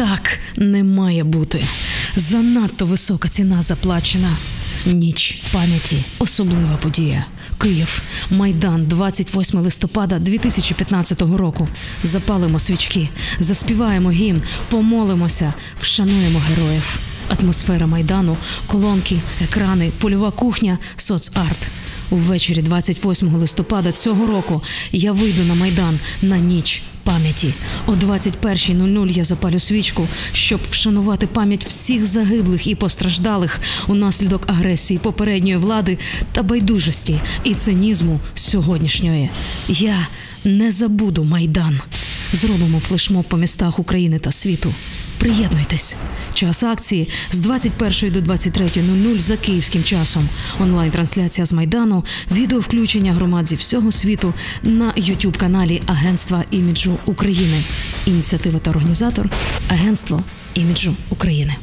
Так не має бути. Занадто висока ціна заплачена. Ніч пам'яті особлива подія. Київ, Майдан, 28 листопада 2015 року. Запалимо свічки, заспіваємо гімн, помолимося, вшануємо героїв. Атмосфера майдану, колонки, екрани, польова кухня, соцарт. Увечері 28 листопада цього року я вийду на майдан на ніч пам'яті. О 21.00 я запалю свічку, щоб вшанувати пам'ять всіх загиблих і постраждалих унаслідок агресії попередньої влади та байдужості і цинізму сьогоднішньої. Я не забуду майдан. Зробимо флешмоб по містах України та світу. Приєднуйтесь. Час акції з 21 до 23.00 за київським часом. Онлайн-трансляція з майдану, відеовключення громад зі всього світу на youtube каналі Агентства іміджу України. Ініціатива та організатор Агентство іміджу України.